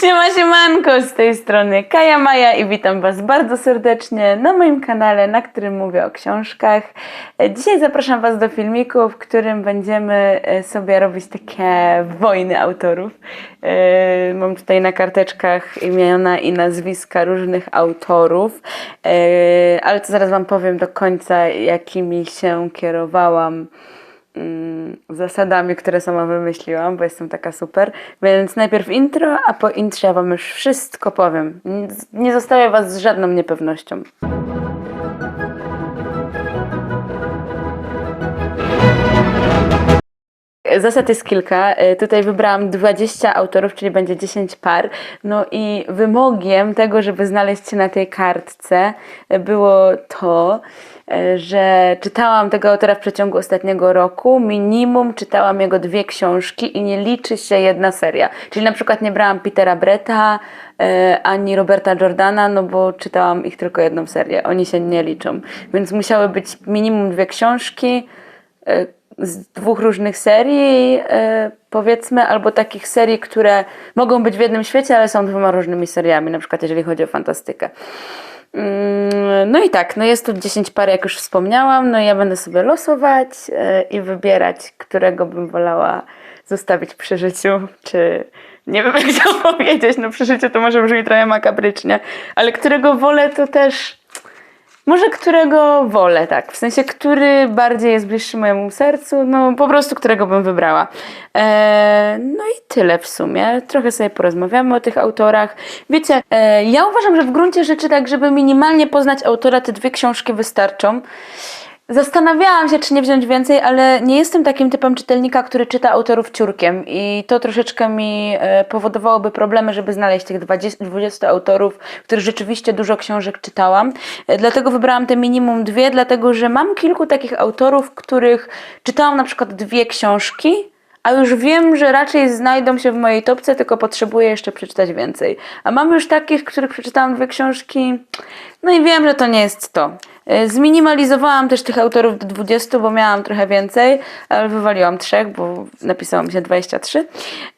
Siema, siemanko, z tej strony Kaja Maja i witam Was bardzo serdecznie na moim kanale, na którym mówię o książkach. E, Dzisiaj zapraszam Was do filmiku, w którym będziemy e, sobie robić takie wojny autorów. E, Mam tutaj na karteczkach imiona i nazwiska różnych autorów, ale to zaraz Wam powiem do końca, jakimi się kierowałam zasadami, które sama wymyśliłam, bo jestem taka super. Więc najpierw intro, a po intrze ja wam już wszystko powiem. Nie- Nie zostawię was z żadną niepewnością. Zasad jest kilka. E, Tutaj wybrałam 20 autorów, czyli będzie 10 par. No i wymogiem tego, żeby znaleźć się na tej kartce, e, było to, e, że czytałam tego autora w przeciągu ostatniego roku. Minimum czytałam jego dwie książki i nie liczy się jedna seria. Czyli na przykład nie brałam Petera Bretta ani Roberta Jordana, no bo czytałam ich tylko jedną serię. Oni się nie liczą. Więc musiały być minimum dwie książki z dwóch różnych serii, e, powiedzmy, albo takich serii, które mogą być w jednym świecie, ale są dwoma różnymi seriami, na przykład jeżeli chodzi o fantastykę. Mm, No i tak, no jest tu 10 par, jak już wspomniałam, no i ja będę sobie losować e, i wybierać, którego bym wolała zostawić przy życiu, czy nie wiem jak to powiedzieć, no przy życiu to może brzmi trochę makabrycznie, ale którego wolę to też może którego wolę, tak. W sensie, który bardziej jest bliższy mojemu sercu, no po prostu którego bym wybrała. E, no i tyle w sumie. Trochę sobie porozmawiamy o tych autorach. Wiecie, e, ja uważam, że w gruncie rzeczy tak, żeby minimalnie poznać autora, te dwie książki wystarczą. Zastanawiałam się, czy nie wziąć więcej, ale nie jestem takim typem czytelnika, który czyta autorów ciurkiem i to troszeczkę mi e, powodowałoby problemy, żeby znaleźć tych 20, 20 autorów, których rzeczywiście dużo książek czytałam. E, Dlatego wybrałam te minimum dwie, dlatego że mam kilku takich autorów, których czytałam na przykład dwie książki, a już wiem, że raczej znajdą się w mojej topce, tylko potrzebuję jeszcze przeczytać więcej. A mam już takich, których przeczytałam dwie książki, no i wiem, że to nie jest to. E, Zminimalizowałam też tych autorów do 20, bo miałam trochę więcej, ale wywaliłam trzech, bo napisało mi się 23.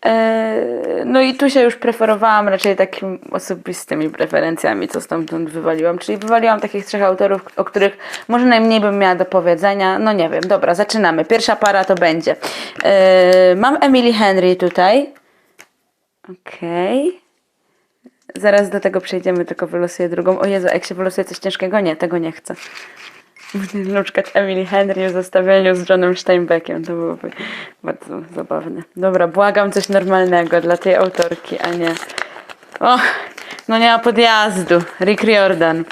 E, No i tu się już preferowałam raczej takimi osobistymi preferencjami, co stamtąd wywaliłam. Czyli wywaliłam takich trzech autorów, o których może najmniej bym miała do powiedzenia. No nie wiem, dobra, zaczynamy. Pierwsza para to będzie. E, Mam Emily Henry tutaj. Okej. Zaraz do tego przejdziemy, tylko wylosuję drugą. O Jezu, jak się wylosuje coś ciężkiego? Nie, tego nie chcę. Na przykład Emily Henry w zestawieniu z Johnem Steinbeckiem. To byłoby bardzo zabawne. Dobra, błagam coś normalnego dla tej autorki, a nie... O, no nie ma podjazdu. Rick Riordan.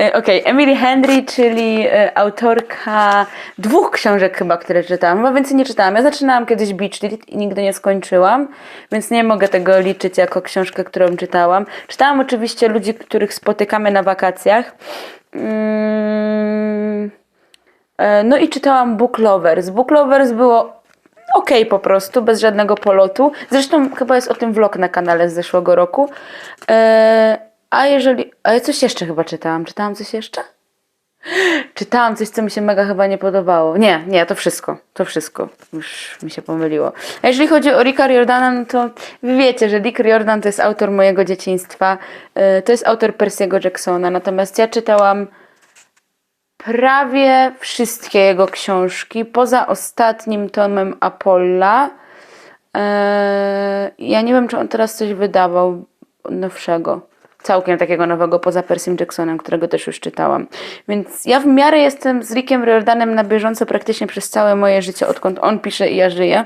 E, Okej, Emily Henry, czyli e, autorka dwóch książek chyba, które czytałam. Chyba więcej nie czytałam. Ja zaczynałam kiedyś Beach Read i nigdy nie skończyłam, więc nie mogę tego liczyć jako książkę, którą czytałam. Czytałam oczywiście ludzi, których spotykamy na wakacjach. Mm, e, no i czytałam Book Lovers. Book Lovers było okej po prostu, bez żadnego polotu. Zresztą chyba jest o tym vlog na kanale z zeszłego roku. E, a jeżeli... A ja coś jeszcze chyba czytałam. Czytałam coś jeszcze? Czytałam coś, co mi się mega chyba nie podobało. Nie, nie, to wszystko. To wszystko. Już mi się pomyliło. A jeżeli chodzi o Ricka Riordana, no to wiecie, że Rick Riordan to jest autor mojego dzieciństwa. E, To jest autor Percy'ego Jacksona. Natomiast ja czytałam prawie wszystkie jego książki, poza ostatnim tomem Apolla. Eee, ja nie wiem, czy on teraz coś wydawał nowszego. Całkiem takiego nowego, poza Percym Jacksonem, którego też już czytałam. Więc ja w miarę jestem z Rickiem Riordanem na bieżąco praktycznie przez całe moje życie, odkąd on pisze i ja żyję.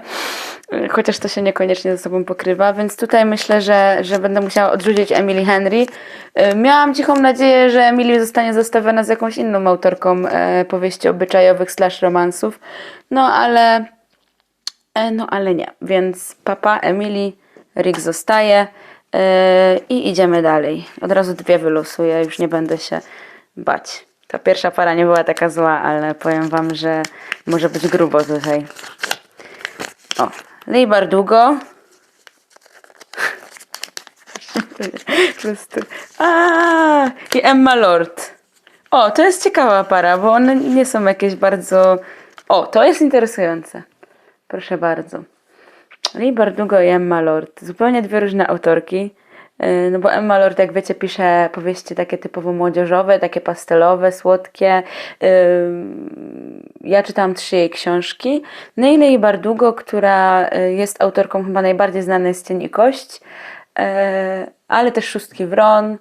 Chociaż to się niekoniecznie ze sobą pokrywa, więc tutaj myślę, że, że będę musiała odrzucić Emily Henry. E, Miałam cichą nadzieję, że Emily zostanie zostawiona z jakąś inną autorką e, powieści obyczajowych slash romansów. No ale e, no ale nie. Więc papa Emily, Rick zostaje i idziemy dalej. Od razu dwie wylosuję, już nie będę się bać. Ta pierwsza para nie była taka zła, ale powiem wam, że może być grubo tutaj. O, Lej Bardugo. Po prostu. A, I Emma Lord. O, to jest ciekawa para, bo one nie są jakieś bardzo. O, to jest interesujące. Proszę bardzo. Lee Bardugo i Emma Lord. Zupełnie dwie różne autorki. Y, No bo Emma Lord, jak wiecie, pisze powieści takie typowo młodzieżowe, takie pastelowe, słodkie. Ym, Ja czytałam trzy jej książki. No i Lei Bardugo, która y, jest autorką chyba najbardziej znanej z Cień i Kość, y, ale też Szóstki Wron,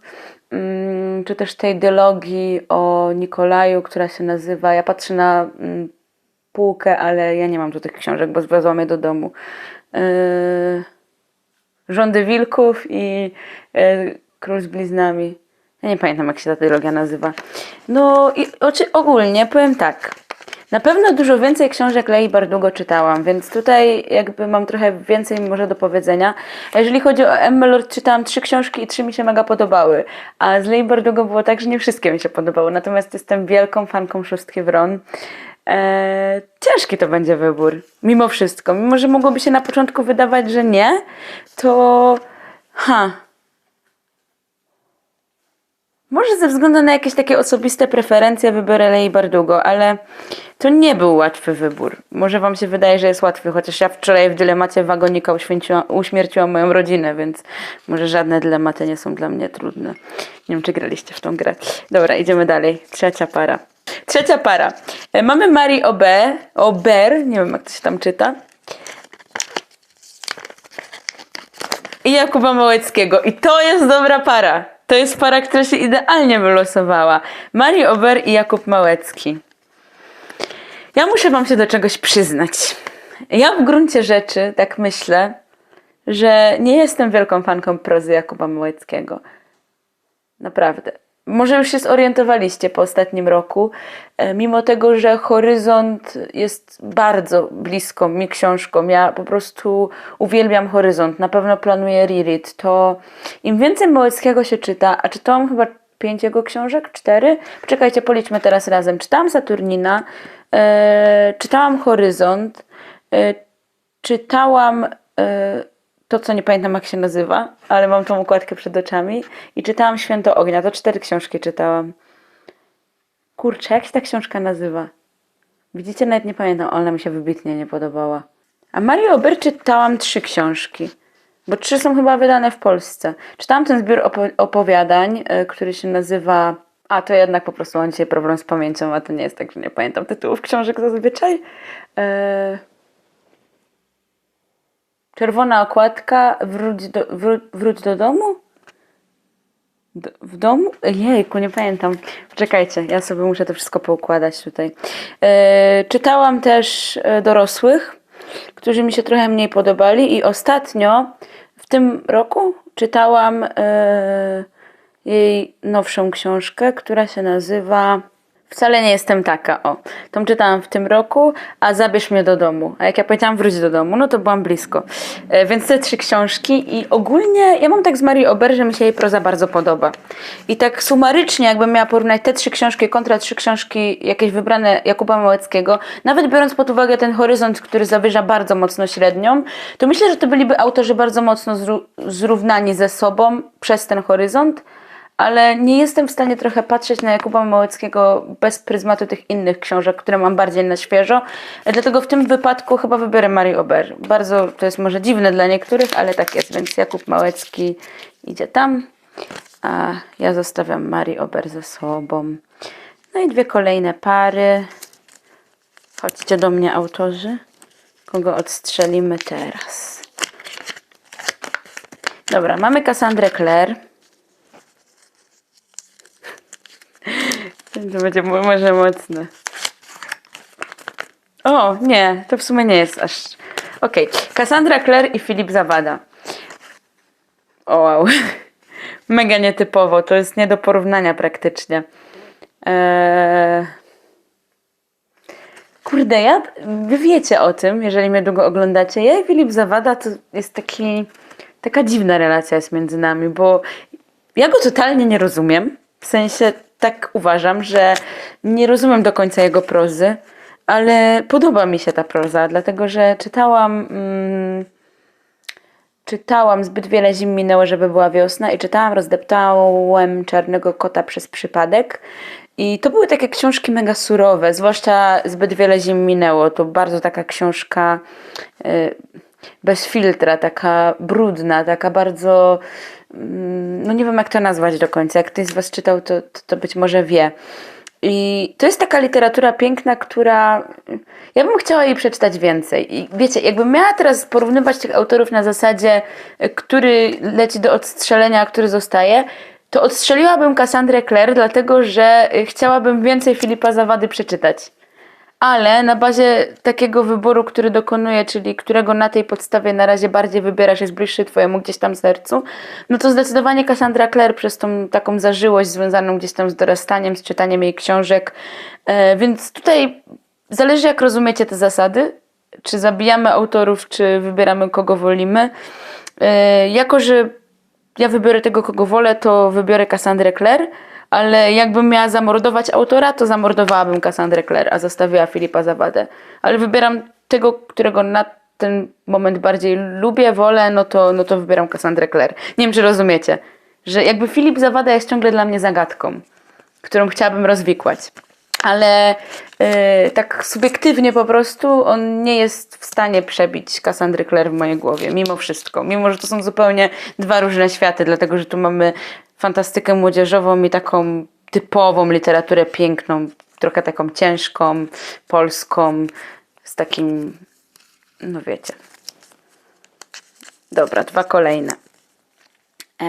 ym, czy też tej dylogii o Nikolaju, która się nazywa, ja patrzę na mm, półkę, ale ja nie mam tu tych książek, bo zwiozłam je do domu. Yy, Rządy Wilków i yy, Król z Bliznami. Ja nie pamiętam, jak się ta trylogia nazywa. No i oczy, ogólnie powiem tak. Na pewno dużo więcej książek Lei Bardugo czytałam, więc tutaj jakby mam trochę więcej może do powiedzenia. A jeżeli chodzi o Emmę Lord, czytałam trzy książki i trzy mi się mega podobały. A z Lei Bardugo było tak, że nie wszystkie mi się podobały. Natomiast jestem wielką fanką Szóstki Wron. Eee, ciężki to będzie wybór, mimo wszystko. Mimo, że mogłoby się na początku wydawać, że nie, to... Ha, może ze względu na jakieś takie osobiste preferencje wybiorę Lei Bardugo, ale to nie był łatwy wybór. Może wam się wydaje, że jest łatwy, chociaż ja wczoraj w dylemacie wagonika uśmierciłam moją rodzinę, więc może żadne dylematy nie są dla mnie trudne. Nie wiem, czy graliście w tą grę. Dobra, idziemy dalej. Trzecia para. Trzecia para. E, Mamy Marie Obe, Ober, nie wiem jak to się tam czyta. i Jakuba Małeckiego. I to jest dobra para. To jest para, która się idealnie wylosowała. Marii Ober i Jakub Małecki. Ja muszę wam się do czegoś przyznać. Ja w gruncie rzeczy tak myślę, że nie jestem wielką fanką prozy Jakuba Małeckiego. Naprawdę. Może już się zorientowaliście po ostatnim roku, e, mimo tego, że Horyzont jest bardzo bliską mi książką. Ja po prostu uwielbiam Horyzont, na pewno planuję reread. To im więcej Małeckiego się czyta, a czytałam chyba pięć jego książek, cztery? Czekajcie, policzmy teraz razem. Czytałam Saturnina, e, czytałam Horyzont, e, czytałam e, to, co nie pamiętam jak się nazywa, ale mam tą układkę przed oczami i czytałam Święto Ognia, to cztery książki czytałam. Kurczę, jak się ta książka nazywa? Widzicie, nawet nie pamiętam, ona mi się wybitnie nie podobała. A Mario Ober czytałam trzy książki, bo trzy są chyba wydane w Polsce. Czytałam ten zbiór opo- opowiadań, y, który się nazywa... A, to jednak po prostu mam dzisiaj problem z pamięcią, a to nie jest tak, że nie pamiętam tytułów książek zazwyczaj. Eee... Czerwona okładka, wróć do, wró, wróć do domu? Do, w domu? Jejku, nie pamiętam. Poczekajcie, ja sobie muszę to wszystko poukładać tutaj. E, czytałam też e, dorosłych, którzy mi się trochę mniej podobali i ostatnio w tym roku czytałam e, jej nowszą książkę, która się nazywa Wcale nie jestem taka, o. Tą czytałam w tym roku, a Zabierz mnie do domu. A jak ja powiedziałam wróć do domu, no to byłam blisko. E, więc te trzy książki i ogólnie ja mam tak z Marii Ober, że mi się jej proza bardzo podoba. I tak sumarycznie, jakbym miała porównać te trzy książki kontra trzy książki jakieś wybrane Jakuba Małeckiego, nawet biorąc pod uwagę ten horyzont, który zawyża bardzo mocno średnią, to myślę, że to byliby autorzy bardzo mocno zró- zrównani ze sobą przez ten horyzont, ale nie jestem w stanie trochę patrzeć na Jakuba Małeckiego bez pryzmatu tych innych książek, które mam bardziej na świeżo. Dlatego w tym wypadku chyba wybiorę Marii Ober. Bardzo to jest może dziwne dla niektórych, ale tak jest, więc Jakub Małecki idzie tam, a ja zostawiam Marii Ober ze sobą. No i dwie kolejne pary. Chodźcie do mnie, autorzy. Kogo odstrzelimy teraz? Dobra, mamy Cassandrę Clare. To będzie mo- może mocne. O, nie, to w sumie nie jest aż. Okej, Cassandra Clare i Filip Zawada. O, wow. Mega nietypowo, to jest nie do porównania praktycznie. Eee... Kurde, ja, wy wiecie o tym, jeżeli mnie długo oglądacie. Ja i Filip Zawada to jest taki, taka dziwna relacja jest między nami, bo ja go totalnie nie rozumiem. W sensie tak uważam, że nie rozumiem do końca jego prozy, ale podoba mi się ta proza, dlatego że czytałam. Mm, czytałam zbyt wiele zim minęło, żeby była wiosna i czytałam Rozdeptałem Czarnego Kota przez przypadek. I to były takie książki mega surowe, zwłaszcza zbyt wiele zim minęło. To bardzo taka książka y, bez filtra, taka brudna, taka bardzo no nie wiem jak to nazwać do końca. Jak ktoś z Was czytał, to, to, to być może wie. I to jest taka literatura piękna, która. Ja bym chciała jej przeczytać więcej. I wiecie, jakbym miała teraz porównywać tych autorów na zasadzie, y, który leci do odstrzelenia, a który zostaje, to odstrzeliłabym Cassandrę Clare, dlatego że y, chciałabym więcej Filipa Zawady przeczytać. Ale na bazie takiego wyboru, który dokonuję, czyli którego na tej podstawie na razie bardziej wybierasz, jest bliższy Twojemu gdzieś tam sercu, no to zdecydowanie Cassandra Clare przez tą taką zażyłość związaną gdzieś tam z dorastaniem, z czytaniem jej książek. E, więc tutaj zależy, jak rozumiecie te zasady. Czy zabijamy autorów, czy wybieramy kogo wolimy. E, jako, że ja wybiorę tego, kogo wolę, to wybiorę Cassandrę Clare, ale jakbym miała zamordować autora, to zamordowałabym Cassandrę Clare, a zostawiła Filipa Zawadę. Ale wybieram tego, którego na ten moment bardziej lubię, wolę, no to, no to wybieram Cassandrę Clare. Nie wiem, czy rozumiecie, że jakby Filip Zawada jest ciągle dla mnie zagadką, którą chciałabym rozwikłać. Ale yy, tak subiektywnie po prostu on nie jest w stanie przebić Cassandry Clare w mojej głowie, mimo wszystko. Mimo, że to są zupełnie dwa różne światy, dlatego że tu mamy fantastykę młodzieżową i taką typową literaturę piękną, trochę taką ciężką, polską, z takim, no wiecie. Dobra, dwa kolejne. E,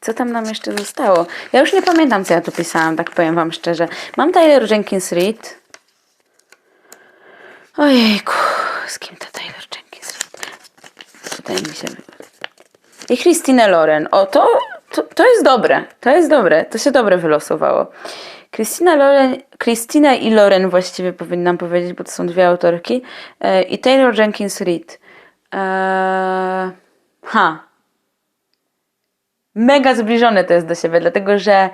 co tam nam jeszcze zostało? Ja już nie pamiętam, co ja tu pisałam, tak powiem wam szczerze. Mam Taylor Jenkins Reid. Ojejku, z kim to Taylor Jenkins Reid? Tutaj mi się... I Christine Loren. O, to, to, to jest dobre. To jest dobre. To się dobre wylosowało. Christina Loren, i Loren właściwie powinnam powiedzieć, bo to są dwie autorki. E, I Taylor Jenkins Reid. E, ha, mega zbliżone to jest do siebie, dlatego że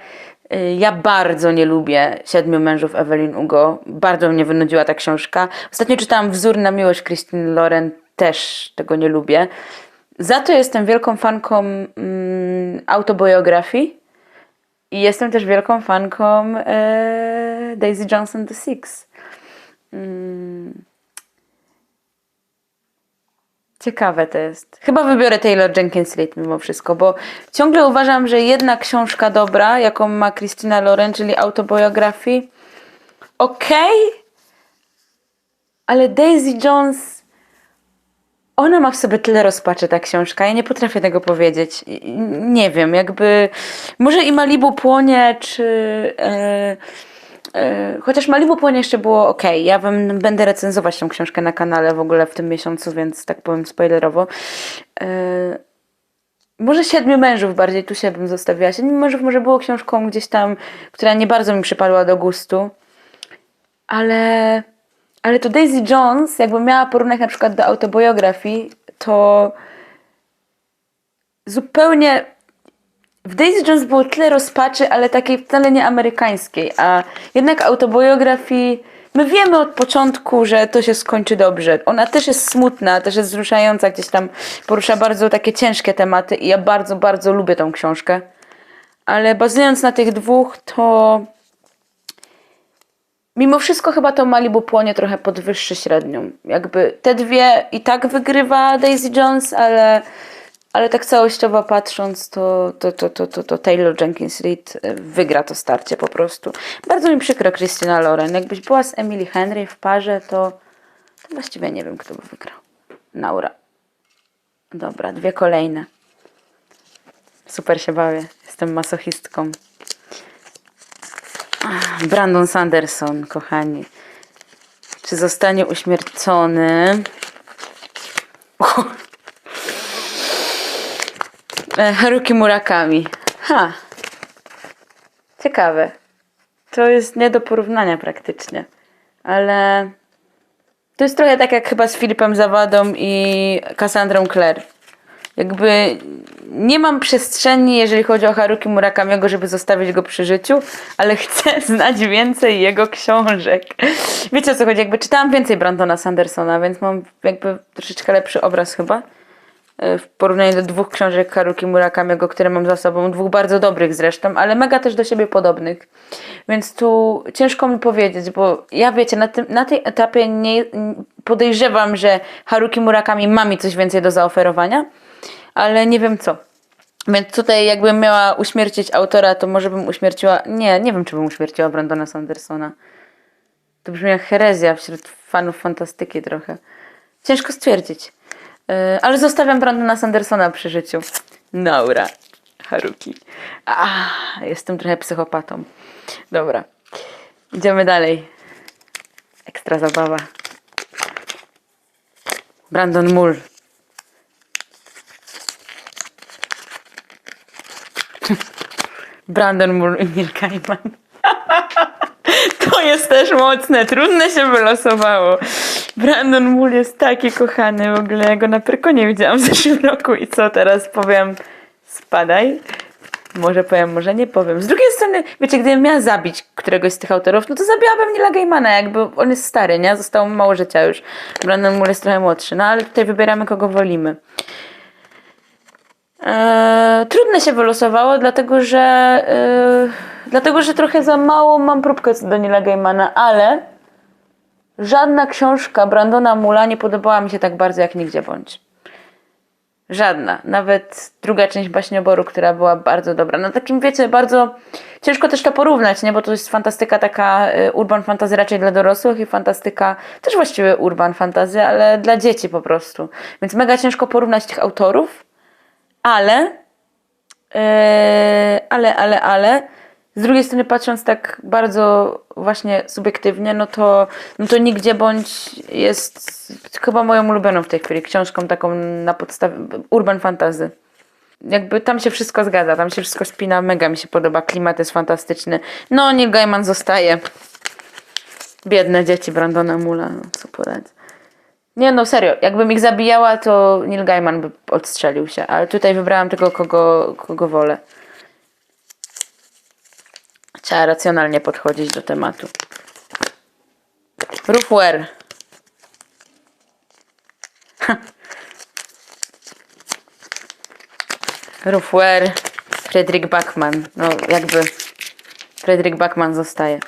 y, ja bardzo nie lubię Siedmiu mężów Evelyn Ugo. Bardzo mnie wynudziła ta książka. Ostatnio czytałam Wzór na miłość Christine Loren. Też tego nie lubię. Za to jestem wielką fanką mm, autobiografii. I jestem też wielką fanką e, Daisy Johnson The Six. Mm. Ciekawe to jest. Chyba wybiorę Taylor Jenkins Reid mimo wszystko, bo ciągle uważam, że jedna książka dobra, jaką ma Christina Loren, czyli autobiografii, okej, ale Daisy Jones, ona ma w sobie tyle rozpaczy, ta książka. Ja nie potrafię tego powiedzieć. Nie wiem, jakby. Może i Malibu płonie, czy. E, e, chociaż Malibu płonie jeszcze było ok. Ja wam będę recenzować tę książkę na kanale w ogóle w tym miesiącu, więc tak powiem spoilerowo. E, może Siedmiu Mężów bardziej tu się bym zostawiła. Siedmiu Mężów może było książką gdzieś tam, która nie bardzo mi przypadła do gustu. Ale, ale to Daisy Jones, jakbym miała porównać na przykład do autobiografii, to zupełnie w Daisy Jones było tyle rozpaczy, ale takiej wcale nie amerykańskiej, a jednak autobiografii my wiemy od początku, że to się skończy dobrze. Ona też jest smutna, też jest wzruszająca, gdzieś tam porusza bardzo takie ciężkie tematy i ja bardzo, bardzo lubię tą książkę. Ale bazując na tych dwóch, to mimo wszystko chyba to Malibu płonie trochę podwyższy średnią. Jakby te dwie i tak wygrywa Daisy Jones, ale, ale tak całościowo patrząc, to, to, to, to, to, to Taylor Jenkins Reid e, wygra to starcie po prostu. Bardzo mi przykro Christina Loren. Jakbyś była z Emily Henry w parze, to, to właściwie nie wiem, kto by wygrał. Naura. Dobra, dwie kolejne. Super się bawię. Jestem masochistką. Brandon Sanderson, kochani. Czy zostanie uśmiercony? E, Haruki Murakami. Ha. Ciekawe. To jest nie do porównania praktycznie. Ale to jest trochę tak jak chyba z Filipem Zawadą i Cassandrą Clare. Jakby nie mam przestrzeni, jeżeli chodzi o Haruki Murakamiego, żeby zostawić go przy życiu, ale chcę znać więcej jego książek. Wiecie o co chodzi? Jakby czytałam więcej Brandona Sandersona, więc mam jakby troszeczkę lepszy obraz chyba e, w porównaniu do dwóch książek Haruki Murakamiego, które mam za sobą, dwóch bardzo dobrych zresztą, ale mega też do siebie podobnych. Więc tu ciężko mi powiedzieć, bo ja wiecie, na, tym, na tej etapie nie podejrzewam, że Haruki Murakami ma mi coś więcej do zaoferowania, ale nie wiem co. Więc tutaj jakbym miała uśmiercić autora, to może bym uśmierciła... Nie, nie wiem, czy bym uśmierciła Brandona Sandersona. To brzmi jak herezja wśród fanów fantastyki trochę. Ciężko stwierdzić. Yy, ale zostawiam Brandona Sandersona przy życiu. Naura. Haruki. Ah, jestem trochę psychopatą. Dobra. Idziemy dalej. Ekstra zabawa. Brandon Mull. Brandon Mull i Neil Gaiman. To jest też mocne, trudne się wylosowało. Brandon Mull jest taki kochany w ogóle. Ja go na Pyrkonie widziałam w zeszłym roku i co teraz powiem? Spadaj. Może powiem, może nie powiem. Z drugiej strony, wiecie, gdybym miała zabić któregoś z tych autorów, no to zabiłabym Nila Gaimana, jakby on jest stary, nie? Zostało mu mało życia już. Brandon Mull jest trochę młodszy, no ale tutaj wybieramy kogo wolimy. Eee, trudne się wylosowało, dlatego że eee, dlatego, że trochę za mało mam próbkę do Nila Gaimana, ale żadna książka Brandona Mula nie podobała mi się tak bardzo jak Nigdzie Bądź. Żadna. Nawet druga część baśnioboru, która była bardzo dobra. No takim, wiecie, bardzo ciężko też to porównać, nie? Bo to jest fantastyka taka y, urban fantasy raczej dla dorosłych i fantastyka też właściwie urban fantasy, ale dla dzieci po prostu. Więc mega ciężko porównać tych autorów, ale yy, ale, ale, ale z drugiej strony patrząc tak bardzo właśnie subiektywnie, no to, no to nigdzie bądź jest chyba moją ulubioną w tej chwili książką taką na podstawie urban fantasy. Jakby tam się wszystko zgadza, tam się wszystko spina, mega mi się podoba, klimat jest fantastyczny. No, Neil Gaiman zostaje. Biedne dzieci Brandona Mula, no co poradzę. Nie no, serio, jakbym ich zabijała, to Neil Gaiman by odstrzelił się, ale tutaj wybrałam tego, kogo, kogo wolę. Trzeba racjonalnie podchodzić do tematu. Roofware. Roofware. Fredrik Backman. No jakby Fredrik Backman zostaje.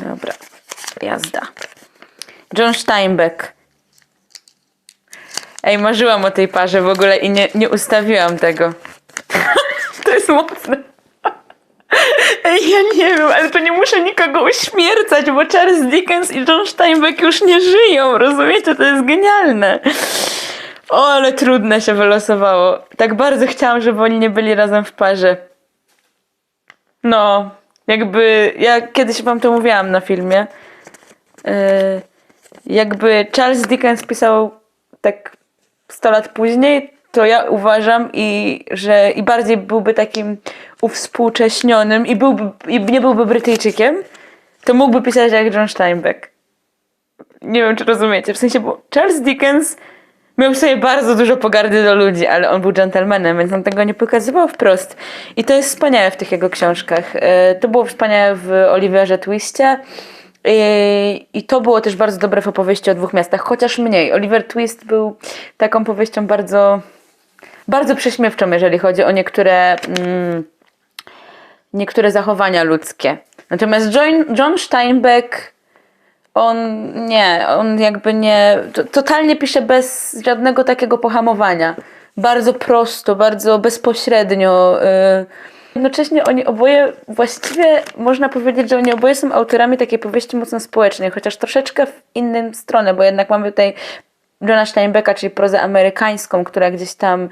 Dobra. Jazda. John Steinbeck. Ej, marzyłam o tej parze w ogóle i nie, nie ustawiłam tego. to jest mocne. Ej, ja nie wiem, ale to nie muszę nikogo uśmiercać, bo Charles Dickens i John Steinbeck już nie żyją, rozumiecie? To jest genialne. O, ale trudne się wylosowało. Tak bardzo chciałam, żeby oni nie byli razem w parze. No, jakby, ja kiedyś wam to mówiłam na filmie. Yy, jakby Charles Dickens pisał tak 100 lat później, to ja uważam i że i bardziej byłby takim uwspółcześnionym i, byłby, i nie byłby Brytyjczykiem, to mógłby pisać jak John Steinbeck. Nie wiem, czy rozumiecie. W sensie, bo Charles Dickens miał sobie bardzo dużo pogardy do ludzi, ale on był gentlemanem, więc on tego nie pokazywał wprost. I to jest wspaniałe w tych jego książkach. E, To było wspaniałe w Oliverze Twistie. I, I to było też bardzo dobre w opowieści o dwóch miastach, chociaż mniej. Oliver Twist był taką powieścią bardzo, bardzo prześmiewczą, jeżeli chodzi o niektóre, mm, niektóre zachowania ludzkie. Natomiast John, John Steinbeck, on nie, on jakby nie, to, totalnie pisze bez żadnego takiego pohamowania. Bardzo prosto, bardzo bezpośrednio. y, Jednocześnie oni oboje, właściwie można powiedzieć, że oni oboje są autorami takiej powieści mocno społecznej, chociaż troszeczkę w innym stronę, bo jednak mamy tutaj Johna Steinbecka, czyli prozę amerykańską, która gdzieś tam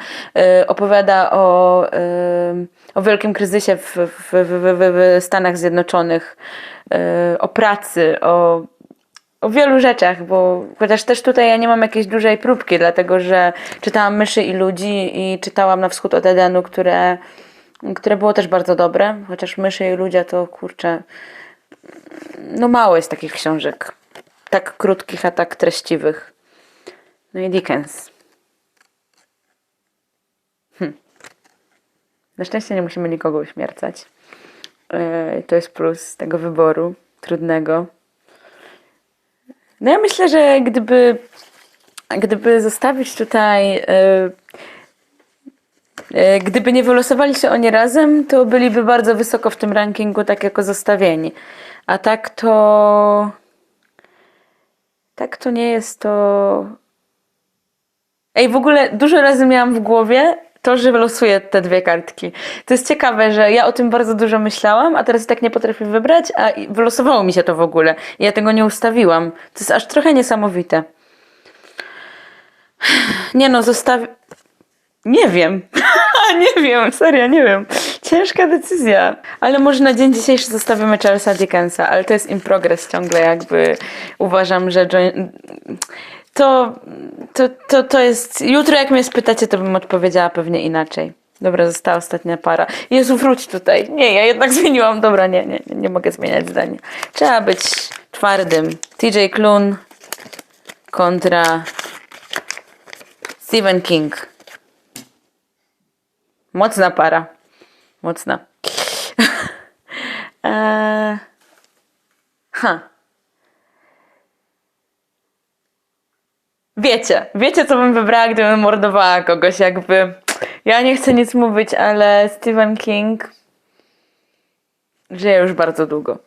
y, opowiada o, y, o wielkim kryzysie w, w, w, w, Stanach Zjednoczonych, y, o pracy, o, o wielu rzeczach, bo chociaż też tutaj ja nie mam jakiejś dużej próbki, dlatego że czytałam Myszy i Ludzi i czytałam Na wschód od Edenu, które, które było też bardzo dobre, chociaż Myszy i Ludzie to kurczę, no mało jest takich książek, tak krótkich, a tak treściwych. No i Dickens. Hm. Na szczęście nie musimy nikogo uśmiercać. Yy, to jest plus tego wyboru trudnego. No ja myślę, że gdyby, gdyby zostawić tutaj, yy, gdyby nie wylosowali się oni razem, to byliby bardzo wysoko w tym rankingu, tak jako zostawieni. A tak to. Tak to nie jest to. Ej, w ogóle dużo razy miałam w głowie to, że losuję te dwie kartki. To jest ciekawe, że ja o tym bardzo dużo myślałam, a teraz tak nie potrafię wybrać, a wylosowało mi się to w ogóle. Ja tego nie ustawiłam. To jest aż trochę niesamowite. Nie no, zostawi... Nie wiem. nie wiem, serio, nie wiem. Ciężka decyzja. Ale może na dzień dzisiejszy zostawimy Charlesa Dickensa, ale to jest in progress ciągle, jakby uważam, że John... to, to, to, to jest. Jutro, jak mnie spytacie, to bym odpowiedziała pewnie inaczej. Dobra, została ostatnia para. Jezu, wróć tutaj. Nie, ja jednak zmieniłam. Dobra, nie, nie, nie, mogę zmieniać zdania. Trzeba być twardym. TJ Klun kontra Stephen King. Mocna para. Mocna. eee... Ha. Wiecie, wiecie co bym wybrała, gdybym mordowała kogoś, jakby. Ja nie chcę nic mówić, ale Stephen King żyje już bardzo długo.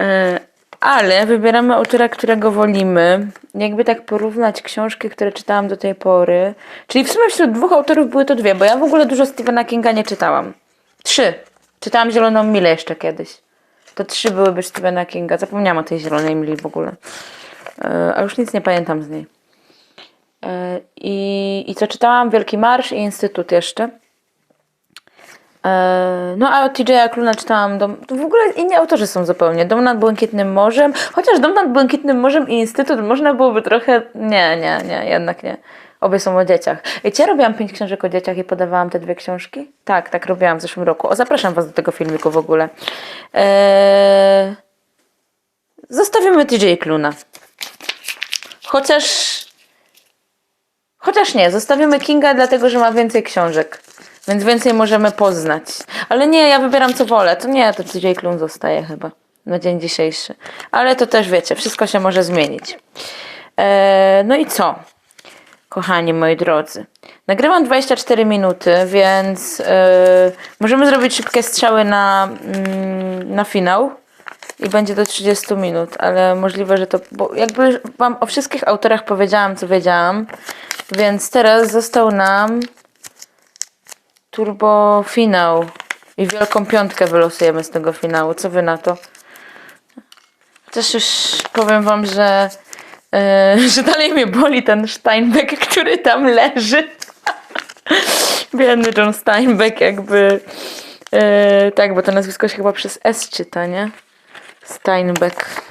E, Ale wybieramy autora, którego wolimy. Jakby tak porównać książki, które czytałam do tej pory. Czyli w sumie wśród dwóch autorów były to dwie, bo ja w ogóle dużo Stephena Kinga nie czytałam. Trzy. Czytałam Zieloną Milę jeszcze kiedyś. To trzy byłyby Stephena Kinga. Zapomniałam o tej Zielonej Mili w ogóle. E, A już nic nie pamiętam z niej. E, I, I co czytałam? Wielki Marsz i Instytut jeszcze. E, No a od TJ'a Kluna czytałam dom, w ogóle inni autorzy są zupełnie. Dom nad Błękitnym Morzem. Chociaż Dom nad Błękitnym Morzem i Instytut można byłoby trochę... Nie, nie, nie, jednak nie. Obie są o dzieciach. Czy ja robiłam pięć książek o dzieciach i podawałam te dwie książki? Tak, tak robiłam w zeszłym roku. O, zapraszam was do tego filmiku w ogóle. Eee... Zostawimy TJ Kluna. Chociaż... Chociaż nie, zostawimy Kinga, dlatego że ma więcej książek. Więc więcej możemy poznać. Ale nie, ja wybieram co wolę. To nie, to TJ Klun zostaje chyba na dzień dzisiejszy. Ale to też wiecie, wszystko się może zmienić. Eee, no i co? Kochani moi drodzy. Nagrywam 24 minuty, więc e, możemy zrobić szybkie strzały na, mm, na finał i będzie do 30 minut, ale możliwe, że to. Bo jakby Wam o wszystkich autorach powiedziałam, co wiedziałam, więc teraz został nam turbo finał i wielką piątkę wylosujemy z tego finału. Co Wy na to? Też już powiem Wam, że, e, że dalej mnie boli ten Steinbeck, który tam leży. Biedny John Steinbeck, jakby. E, tak, bo to nazwisko się chyba przez S czyta, nie? Steinbeck.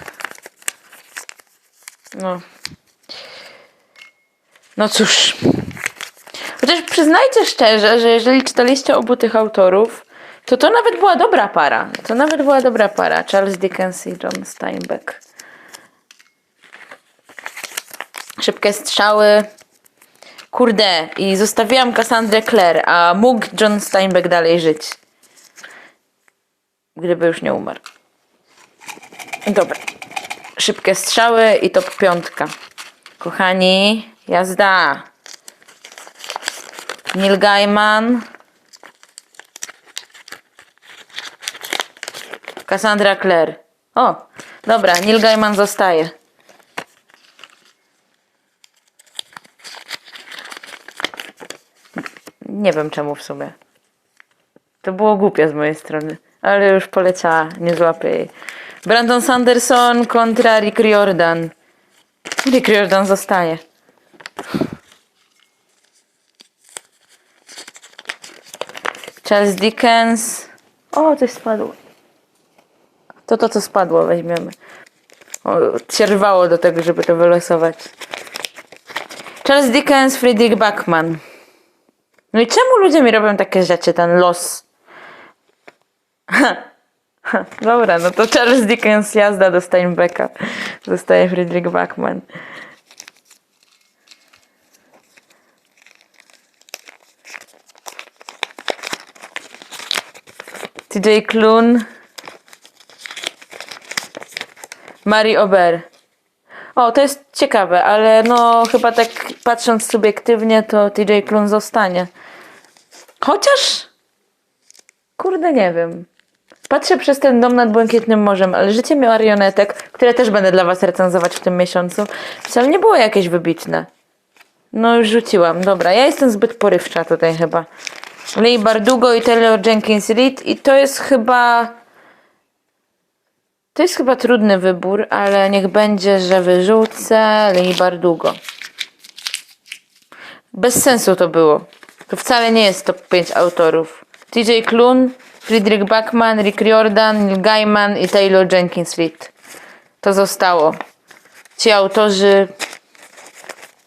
No. No cóż. Chociaż przyznajcie szczerze, że jeżeli czytaliście obu tych autorów, to to nawet była dobra para. To nawet była dobra para. Charles Dickens i John Steinbeck. Szybkie strzały. Kurde, i zostawiłam Cassandrę Clare, a mógł John Steinbeck dalej żyć. Gdyby już nie umarł. Dobra. Szybkie strzały i top piątka. Kochani, jazda. Neil Gaiman. Cassandra Clare. O, dobra, Neil Gaiman zostaje. Nie wiem czemu w sumie. To było głupie z mojej strony, ale już poleciała, nie złapię jej. Brandon Sanderson kontra Rick Riordan. Rick Riordan zostaje. Charles Dickens. O, coś spadło. To to, co spadło, weźmiemy. O, się rwało do tego, żeby to wylosować. Charles Dickens, Friedrich Bachman. No i czemu ludzie mi robią takie rzeczy, ten los? Dobra, no to Charles Dickens jazda do Steinbecka. Zostaje Friedrich Bachman. TJ Klun. Marie Ober. O, to jest ciekawe, ale no chyba tak patrząc subiektywnie, to TJ Klun zostanie. Chociaż. Kurde, nie wiem. Patrzę przez ten dom nad Błękitnym Morzem, ale życie marionetek, które też będę dla Was recenzować w tym miesiącu, wcale nie było jakieś wybitne. No już rzuciłam, dobra. Ja jestem zbyt porywcza tutaj chyba. Lee Bardugo i Taylor Jenkins Reid i to jest chyba... To jest chyba trudny wybór, ale niech będzie, że wyrzucę Lee Bardugo. Bez sensu to było. To wcale nie jest top 5 autorów. TJ Klun, Friedrich Bachman, Rick Riordan, Neil Gaiman i Taylor Jenkins Reid. To zostało. Ci autorzy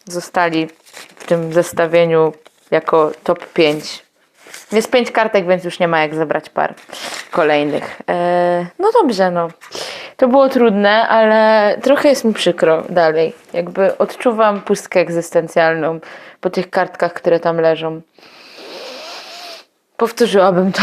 zostali w tym zestawieniu jako top 5. Jest 5 kartek, więc już nie ma jak zebrać par kolejnych. Eee, no dobrze, no. To było trudne, ale trochę jest mi przykro dalej. Jakby odczuwam pustkę egzystencjalną po tych kartkach, które tam leżą. Powtórzyłabym to.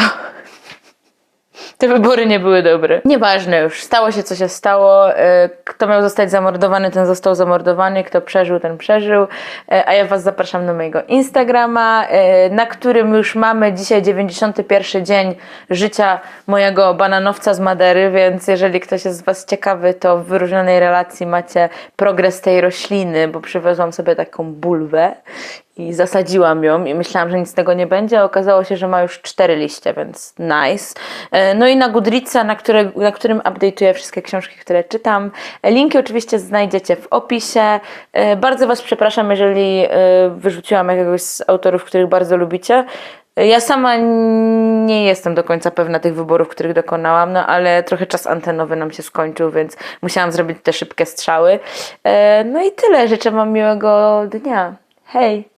Te wybory nie były dobre. Nieważne już, stało się co się stało. E, Kto miał zostać zamordowany, ten został zamordowany. Kto przeżył, ten przeżył. E, A ja Was zapraszam na mojego Instagrama, e, na którym już mamy dzisiaj 91 dzień życia mojego bananowca z Madery, więc jeżeli ktoś jest z Was ciekawy, to w wyróżnionej relacji macie progres tej rośliny, bo przywiozłam sobie taką bulwę i zasadziłam ją i myślałam, że nic z tego nie będzie, a okazało się, że ma już cztery liście, więc nice. No i na Goodreadsa, na, które, na którym update'uję wszystkie książki, które czytam. Linki oczywiście znajdziecie w opisie. E, Bardzo Was przepraszam, jeżeli e, wyrzuciłam jakiegoś z autorów, których bardzo lubicie. E, Ja sama nie jestem do końca pewna tych wyborów, których dokonałam, no ale trochę czas antenowy nam się skończył, więc musiałam zrobić te szybkie strzały. No i tyle. Życzę Wam miłego dnia. Hej!